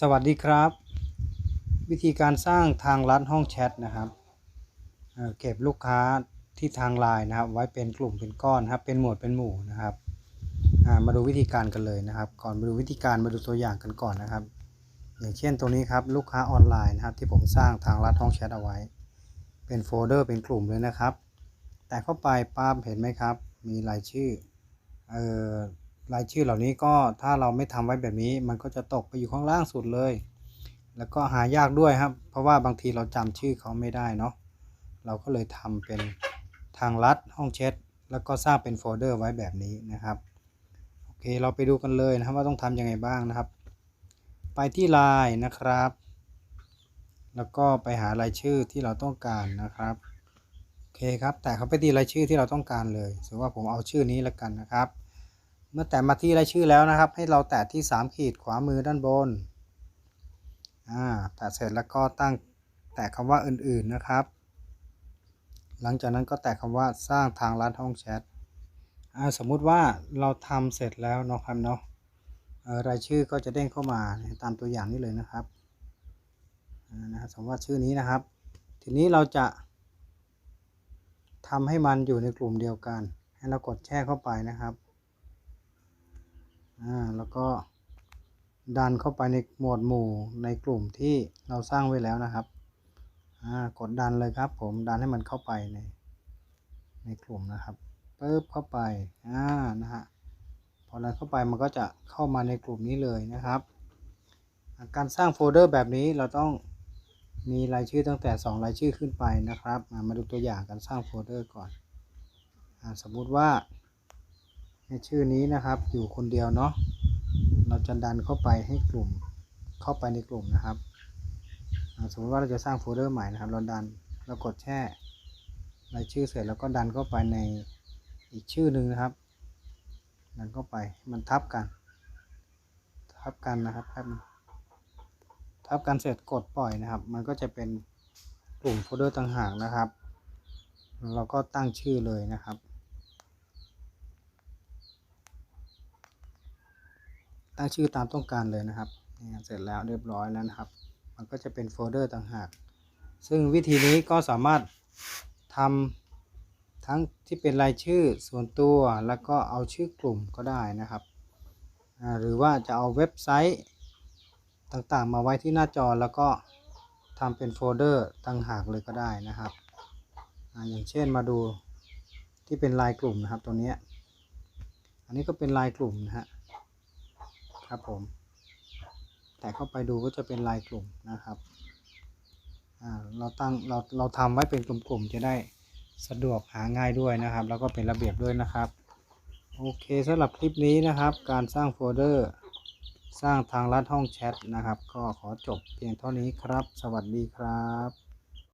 สวัสดีครับ วิธีการสร้างทางลัดห้องแชทนะครับเเก็บลูกค้าที่ทางไลน์นะครับ ไว้เป็นกลุ่มเป็นก้อนครับ เป็นหมวดเป็นหมู่นะครับามาดูวิธีการกันเลยนะครับ ก่อนมาดูวิธีการมาดูตัวอย่างกันก่อนนะครับ อย่างเช่นตรงนี้ครับลูกค้าออนไลน์นะครับ ที่ผมสร้างทางลัดห้องแชทเอาไว้ เป็นโฟลเดอร์เป็นกลุ่มเลยนะครับ แต่เข้าไปปั๊บเห็นไหมครับ มีรายชื่อเอ่อ รายชื่อเหล่านี้ก็ถ้าเราไม่ทำไว้แบบนี้ มันก็จะตกไปอยู่ข้างล่างสุดเลย แล้วก็หายากด้วยครับ เพราะว่าบางทีเราจำชื่อเขาไม่ได้เนาะเราก็เลยทำเป็นทางลัดห้องแชทแล้วก็สร้างเป็นโฟลเดอร์ไว้แบบนี้นะครับโอเคเราไปดูกันเลยนะครับว่าต้องทำยังไงบ้างนะครับ ไปที่ไลน์นะครับ แล้วก็ไปหารายชื่อที่เราต้องการนะครับโอเคครับแต่เขาไปที่รายชื่อที่เราต้องการเลยสมมติว่าผมเอาชื่อนี้แล้วกันนะครับ เมื่อแตะมาที่รายชื่อแล้วนะครับ ให้เราแตะที่ 3 ขีดขวามือด้านบนอ่าแตะเสร็จแล้วก็ตั้งแตะคำว่าอื่นๆนะครับ หลังจากนั้นก็แตะคำว่าสร้างทางลัดห้องแชทอ่าสมมุติว่าเราทำเสร็จแล้วเนาะครับเนาะรายชื่อก็จะเด้งเข้ามาตามตัวอย่างนี้เลยนะครับอ่านะครับสมมติว่าชื่อนี้นะครับ ทีนี้เราจะทำให้มันอยู่ในกลุ่มเดียวกัน ให้เรากดแช่เข้าไปนะครับ อ่าแล้วก็ดันเข้าไปในหมวดหมู่ในกลุ่มที่เราสร้างไว้แล้วนะครับอ่ากดดันเลยครับ ผมดันให้มันเข้าไปในในกลุ่มนะครับปึ๊บเข้าไปอ่านะฮะพอดันเข้าไปมันก็จะเข้ามาในกลุ่มนี้เลยนะครับ การสร้างโฟลเดอร์แบบนี้เราต้องมีรายชื่อตั้งแต่ 2 รายชื่อขึ้นไปนะครับ มาดูตัวอย่างการสร้างโฟลเดอร์ก่อนอาสมมุติว่า ในชื่อนี้นะครับอยู่คนเดียวเนาะเราจะดันเข้าไปให้กลุ่มเข้าไปในกลุ่มนะครับ สมมติว่าเราจะสร้างโฟลเดอร์ใหม่นะครับ เราดันเรากดแช่รายชื่อเสร็จแล้วก็ดันเข้าไปในอีกชื่อหนึ่งนะครับ ดันเข้าไปมันทับกัน ทับกันนะครับให้มันทับกันเสร็จกดปล่อยนะครับ มันก็จะเป็นกลุ่มโฟลเดอร์ต่างหากนะครับ เราก็ตั้งชื่อเลยนะครับ ตั้งชื่อตามต้องการเลยนะครับเสร็จแล้วเรียบร้อยแล้วนะครับ มันก็จะเป็นโฟลเดอร์ต่างหาก ซึ่งวิธีนี้ก็สามารถทำทั้งที่เป็นรายชื่อส่วนตัวแล้วก็เอาชื่อกลุ่มก็ได้นะครับหรือว่าจะเอาเว็บไซต์ต่างๆ มาไว้ที่หน้าจอแล้วก็ทำเป็นโฟลเดอร์ต่างหากเลยก็ได้นะครับออย่างเช่นมาดูที่เป็นลายกลุ่มนะครับตัวนี้ อันนี้ก็เป็นลายกลุ่มนะฮะ ครับผม แต่เข้าไปดูก็จะเป็นลายกลุ่มนะครับเราตั้งเราเราทำไว้เป็นกลุ่มๆจะได้สะดวกหาง่ายด้วยนะครับ แล้วก็เป็นระเบียบด้วยนะครับ โอเคสำหรับคลิปนี้นะครับ การสร้างโฟลเดอร์ สร้างทางลัดห้องแชทนะครับ ก็ขอจบเพียงเท่านี้ครับ สวัสดีครับ